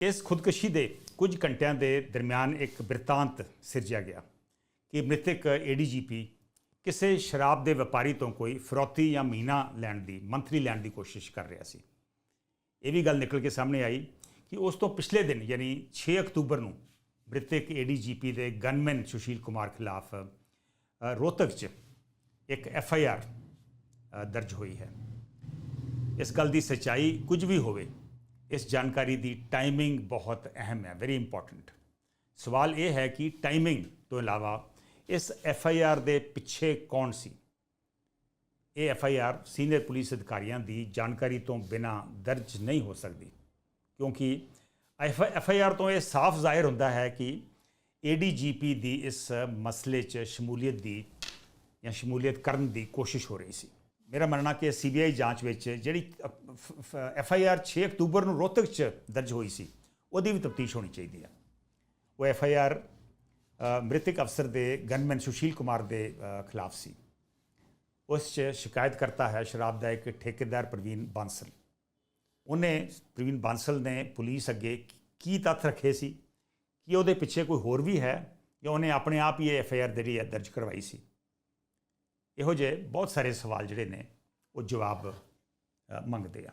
ਇਸ ਖੁਦਕੁਸ਼ੀ ਦੇ ਕੁਝ ਘੰਟਿਆਂ ਦੇ ਦਰਮਿਆਨ ਇੱਕ ਬਿਰਤਾਂਤ ਸਿਰਜਿਆ ਗਿਆ ਕਿ ਮ੍ਰਿਤਕ ਏਡੀਜੀਪੀ ਕਿਸੇ ਸ਼ਰਾਬ ਦੇ ਵਪਾਰੀ ਤੋਂ ਕੋਈ ਫਰੋਤੀ ਜਾਂ ਮਹੀਨਾ ਲੈਣ ਦੀ ਮੰਥਲੀ ਲੈਣ ਦੀ ਕੋਸ਼ਿਸ਼ ਕਰ ਰਿਹਾ ਸੀ। ਇਹ ਵੀ ਗੱਲ ਨਿਕਲ ਕੇ ਸਾਹਮਣੇ ਆਈ ਕਿ ਉਸ ਤੋਂ ਪਿਛਲੇ ਦਿਨ ਯਾਨੀ 6 ਅਕਤੂਬਰ ਨੂੰ ਮ੍ਰਿਤਕ ਏਡੀਜੀਪੀ ਦੇ ਗਨਮੈਨ ਸੁਸ਼ੀਲ ਕੁਮਾਰ ਖਿਲਾਫ ਅ, ਰੋਹਤਕ 'ਚ ਇੱਕ ਐਫ ਆਈ ਆਰ ਦਰਜ ਹੋਈ ਹੈ। ਇਸ ਗੱਲ ਦੀ ਸਚਾਈ ਕੁਝ ਵੀ ਹੋਵੇ ਇਸ ਜਾਣਕਾਰੀ ਦੀ ਟਾਈਮਿੰਗ ਬਹੁਤ ਅਹਿਮ ਹੈ ਵੈਰੀ ਇੰਪੋਰਟੈਂਟ ਸਵਾਲ ਇਹ ਹੈ ਕਿ ਟਾਈਮਿੰਗ ਤੋਂ ਇਲਾਵਾ ਇਸ ਐਫ ਆਈ ਆਰ ਦੇ ਪਿੱਛੇ ਕੌਣ ਸੀ? ਇਹ F I R senior police ਅਧਿਕਾਰੀਆਂ ਦੀ ਜਾਣਕਾਰੀ ਤੋਂ ਬਿਨਾ ਦਰਜ ਨਹੀਂ ਹੋ ਸਕਦੀ, ਕਿਉਂਕਿ ਐਫ ਆਈ ਆਰ ਤੋਂ ਇਹ ਸਾਫ਼ ਜ਼ਾਹਿਰ ਹੁੰਦਾ ਹੈ ਕਿ ਏਡੀਜੀਪੀ ਦੀ ਇਸ ਮਸਲੇ 'ਚ ਸ਼ਮੂਲੀਅਤ ਦੀ ਜਾਂ ਸ਼ਮੂਲੀਅਤ ਕਰਨ ਦੀ ਕੋਸ਼ਿਸ਼ ਹੋ ਰਹੀ ਸੀ। ਮੇਰਾ ਮੰਨਣਾ ਕਿ ਸੀਬੀਆਈ ਜਾਂਚ ਵਿੱਚ ਜਿਹੜੀ ਐਫ ਆਈ ਆਰ 6 ਅਕਤੂਬਰ ਨੂੰ ਰੋਹਤਕ 'ਚ ਦਰਜ ਹੋਈ ਸੀ। ਉਹਦੀ ਵੀ ਤਫਤੀਸ਼ ਹੋਣੀ ਚਾਹੀਦੀ ਹੈ ਉਹ ਐਫ ਆਈ ਆਰ ਮ੍ਰਿਤਕ ਅਫਸਰ ਦੇ ਗਨਮੈਨ ਸੁਸ਼ੀਲ ਕੁਮਾਰ ਦੇ ਖਿਲਾਫ ਸੀ। ਉਸ 'ਚ ਸ਼ਿਕਾਇਤ ਕਰਤਾ ਹੈ ਸ਼ਰਾਬ ਦਾ ਇੱਕ ਠੇਕੇਦਾਰ ਪ੍ਰਵੀਨ ਬਾਂਸਲ। ਉਹਨੇ ਪ੍ਰਵੀਨ ਬਾਂਸਲ ਨੇ ਪੁਲਿਸ ਅੱਗੇ ਕੀ ਤੱਥ ਰੱਖੇ ਸੀ? ਕਿ ਉਹਦੇ ਪਿੱਛੇ ਕੋਈ ਹੋਰ ਵੀ ਹੈ? ਜਾਂ ਉਹਨੇ ਆਪਣੇ ਆਪ ਹੀ ਇਹ ਐਫ ਆਈ ਆਰ ਜਿਹੜੀ ਹੈ ਦਰਜ ਕਰਵਾਈ ਸੀ? ਇਹੋ ਜਿਹੇ ਬਹੁਤ ਸਾਰੇ ਸਵਾਲ ਜਿਹੜੇ ਨੇ, ਉਹ ਜਵਾਬ මඟතය.